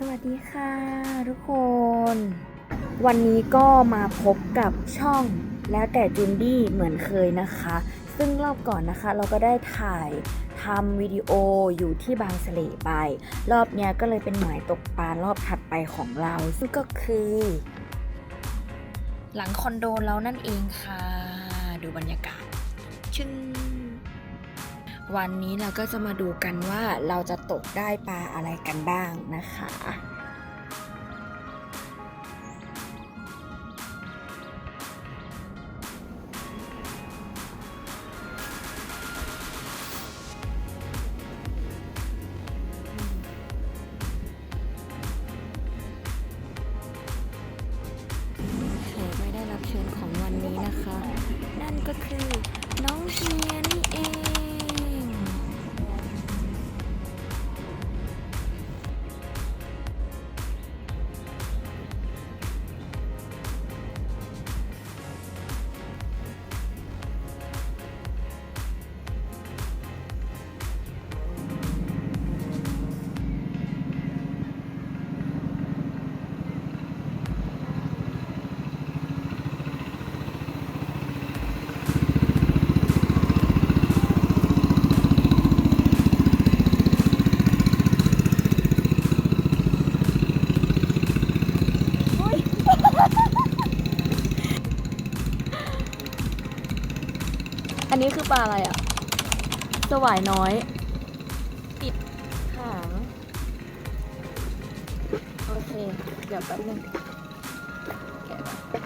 สวัสดีค่ะทุกคน วันนี้ก็มาพบกับช่องแล้วแต่จุนดี้เหมือนเคยนะคะ ซึ่งรอบก่อนนะคะเราก็ได้ถ่ายทำวิดีโออยู่ที่บางเสะเลไป รอบเนี้ยก็เลยเป็นหมายตกปลารอบถัดไปของเรา ซึ่งก็คือ หลังคอนโดเรานั่นเองค่ะ ดูบรรยากาศชึ้ง วันนี้เราก็จะมาดูกันว่าเราจะตกได้ปลาอะไรกันบ้างนะคะแขกไม่ได้รับเชิญของวันนี้นะคะ นั่นก็คือน้องเฮีย องอันนี้คือปลาอะไรอะ สวายน้อย ติดหาง โอเค เดี๋ยวแป๊บนึงแกะก่อน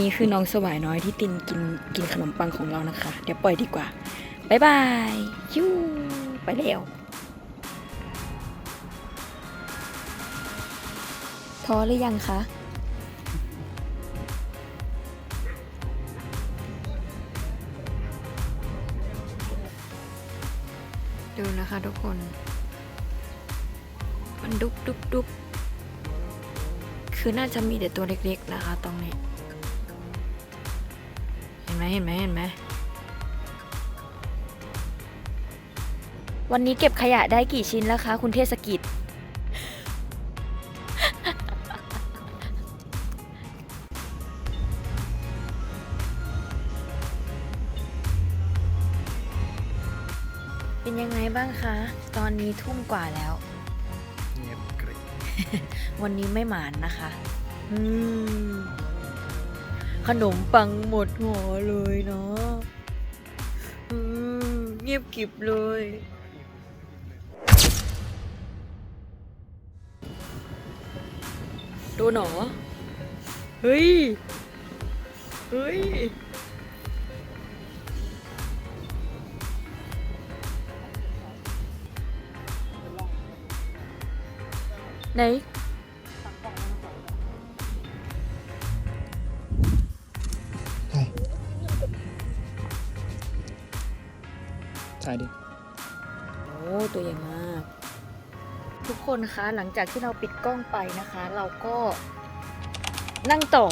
นี่คือน้องสวายน้อยที่ตินกินกินขนมปังของเรานะคะ เดี๋ยวปล่อยดีกว่าบ๊ายบายยูไปแล้วท้อหรือยังคะ ดูนะคะทุกคน มันดุบดุบดุบคือน่าจะมีแต่ตัวเล็กๆนะคะตรงนี้ เห็นไหมเห็นไหมเห็นไหมวันนี้เก็บขยะได้กี่ชิ้นแล้วคะ คุณเทศกิจ เป็นยังไงบ้างคะ ตอนนี้ทุ่มกว่าแล้ว เงียบกริบวันนี้ไม่หมานนะคะ อืม ขนมปังหมดหัวเลยเนาะอืม เงียบกริบเลย ดูหนอ เฮ้ย เฮ้ย ไหนใช่ใช่ดิ โอ้ตัวใหญ่มาก ทุกคนคะหลังจากที่เราปิดกล้องไปนะคะ เราก็นั่งต่อ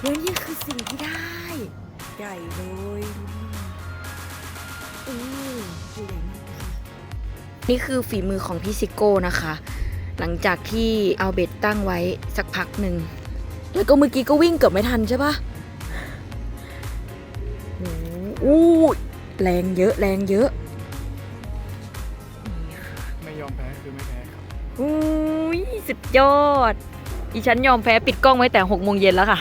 แล้วนี่คือสิ่งที่ได้ ใหญ่เลยอือตัวใหญ่มากนะคะนี่คือฝีมือของพี่ซิโก้นะคะ หลังจากที่เอาเบ็ดตั้งไว้สักพักหนึ่ง แล้วก็เมื่อกี้ก็วิ่งเกือบไม่ทันใช่ปะโอ้โหอู้แรงเยอะแรงเยอะไม่ยอมแพ้คือไม่แพ้ครับอุ้ยสุดยอดอีฉันยอมแพ้ปิดกล้องไว้แต่หกโมงเย็นแล้วค่ะ